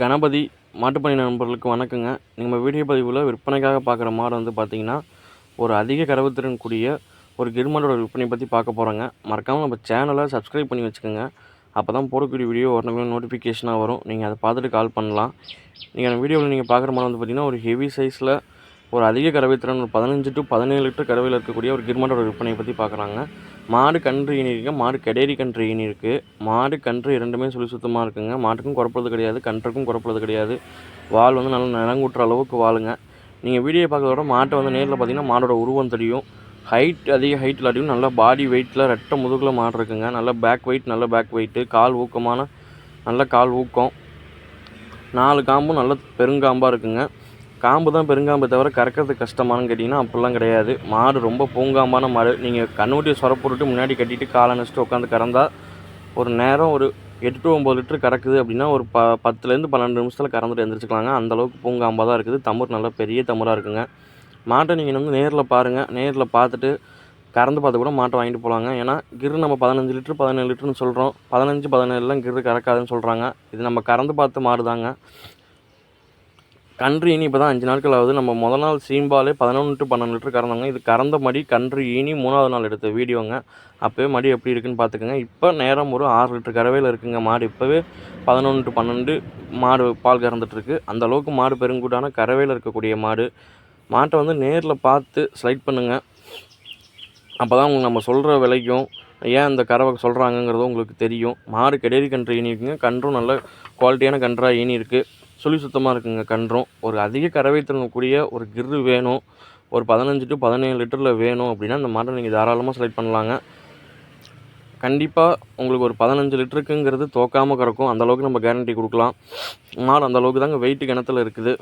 கணபதி மாட்டுப்பணி நண்பர்களுக்கு வணக்கங்க. நம்ம வீடியோ பதிவில் விற்பனைக்காக பார்க்குற மாடு வந்து பார்த்தீங்கன்னா ஒரு அதிக கறவுத்திறன் கூடிய ஒரு கிருமாடோட விற்பனை பற்றி பார்க்க போகிறோங்க மறக்காமல் நம்ம சேனலை சப்ஸ்கிரைப் பண்ணி வச்சுக்கோங்க. அப்போ தான் போடக்கூடிய வீடியோ உடனே நோட்டிஃபிகேஷனாக வரும். நீங்கள் அதை பார்த்துட்டு கால் பண்ணலாம். நீங்கள் அந்த வீடியோவில் நீங்கள் பார்க்குற மாடு வந்து பார்த்தீங்கன்னா ஒரு ஹெவி சைஸில் ஒரு அதிக கறவைத்திறன் ஒரு பதினஞ்சு டு பதினேழு லிட்டர் கறவையில் இருக்கக்கூடிய ஒரு கிர்மாடோட விற்பனையை பற்றி பார்க்குறாங்க மாடு கன்று ஈனி இருக்குது மாடு கெடேரி கன்று ஈனி இருக்குது மாடு கன்று இரண்டுமே சுழி சுத்தமாக இருக்குங்க. மாட்டுக்கும் குறப்புறது கிடையாது கன்றுக்கும் குறப்புறது கிடையாது. வால் வந்து நல்லா நிலங்குட்டுற அளவுக்கு வாளுங்க. நீங்கள் வீடியோ பார்க்குறத விட மாட்டை வந்து நேரில் பார்த்தீங்கன்னா மாடோட உருவம் தெரியும். ஹைட் அதிக ஹைட்டில் அடியும் நல்லா பாடி வெயிட்டில் ரெட்டை முதுகில் மாடு இருக்குங்க. நல்ல பேக் வெயிட் நல்ல பேக் வெயிட்டு கால் ஊக்கமான நல்ல கால் ஊக்கம். நாலு காம்பும் நல்ல பெருங்காம்பாக இருக்குங்க. காம்பு தான் பெருங்காம்பை தவிர கறக்கிறது கஷ்டமானு கேட்டிங்கன்னா அப்படிலாம் கிடையாது. மாடு ரொம்ப பூங்காம்பான மாடு. நீங்கள் கண்ணுட்டி சொர முன்னாடி கட்டிட்டு காலை நினச்சிட்டு உட்காந்து கறந்தால் ஒரு நேரம் ஒரு எட்டு டு ஒம்பது லிட்டர் கறக்குது அப்படின்னா ஒரு ப பத்துலேருந்து பன்னெண்டு நிமிஷத்தில் கறந்துட்டு எழுந்திரிச்சிக்கலாங்க அந்தளவுக்கு பூங்காம்பாக தான் இருக்குது. தமிழ் நல்லா பெரிய தமிழாக இருக்குங்க. மாட்டை நீங்கள் வந்து நேரில் பாருங்கள் நேரில் பார்த்துட்டு கறந்து பார்த்து கூட மாட்டை வாங்கிட்டு போகலாங்க ஏன்னா கிரு நம்ம பதினஞ்சு லிட்டர் பதினேழு லிட்டர்னு சொல்கிறோம் பதினஞ்சு பதினேழுலாம் கிரு கறக்காதுன்னு சொல்கிறாங்க இது நம்ம கறந்து பார்த்து மாடுதாங்க. கன்று ஈனி இப்போ தான் அஞ்சு நாட்கள் ஆகுது. நம்ம முதல் நாள் சீம்பாலே பதினொன்று டு பன்னெண்டு லிட்டர் கறந்தாங்க இது கறந்த மடி கன்று ஈனி மூணாவது நாள் எடுத்த வீடியோங்க. அப்போவே மடி எப்படி இருக்குன்னு பார்த்துக்கோங்க இப்போ நேரம் ஒரு ஆறு லிட்டர் கறவையில் இருக்குங்க மாடு. இப்போவே பதினொன்று டு பன்னெண்டு மாடு பால் கறந்துட்டுருக்கு. அந்த அளவுக்கு மாடு பெருங்கூட்டான கறவையில் இருக்கக்கூடிய மாடு. மாட்டை வந்து நேரில் பார்த்து ஸ்லைட் பண்ணுங்கள் அப்போ தான் உங்களுக்கு நம்ம சொல்கிற விலைக்கும் ஏன் அந்த கறவை சொல்கிறாங்கங்கிறதும் உங்களுக்கு தெரியும். மாடு கெடேரி கன்று ஈனி இருக்குங்க. கன்றும் நல்ல குவாலிட்டியான கன்றாக ஈனி இருக்குது சுழி சுத்தமாக இருக்குங்க கன்றும். ஒரு அதிக கறவை தரக்கூடிய ஒரு கிரு வேணும். ஒரு பதினஞ்சு டு பதினேழு லிட்டரில் வேணும் அப்படின்னா அந்த மாட்டை நீங்கள் தாராளமாக செலக்ட் பண்ணலாங்க. கண்டிப்பாக உங்களுக்கு ஒரு பதினஞ்சு லிட்டருக்குங்கிறது தோக்காமல் கறக்கும். அந்தளவுக்கு நம்ம கேரண்டி கொடுக்கலாம். மாடு அந்தளவுக்கு தாங்க வெயிட்டு கிணத்துல இருக்குது.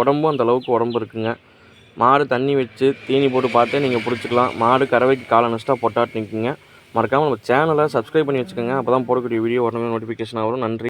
உடம்பும் அந்தளவுக்கு உடம்பு இருக்குங்க. மாடு தண்ணி வச்சு தீனி போட்டு பார்த்தே நீங்கள் பிடிச்சிக்கலாம். மாடு கறவைக்கு காலை நஷ்டா பொட்டாட்டு நிற்குங்க மறக்காமல் நம்ம சேனலை சப்ஸ்கிரைப் பண்ணி வச்சுக்கோங்க. அப்போ தான் போடக்கூடிய வீடியோ உடனே நோட்டிஃபிகேஷன் வரும். நன்றி.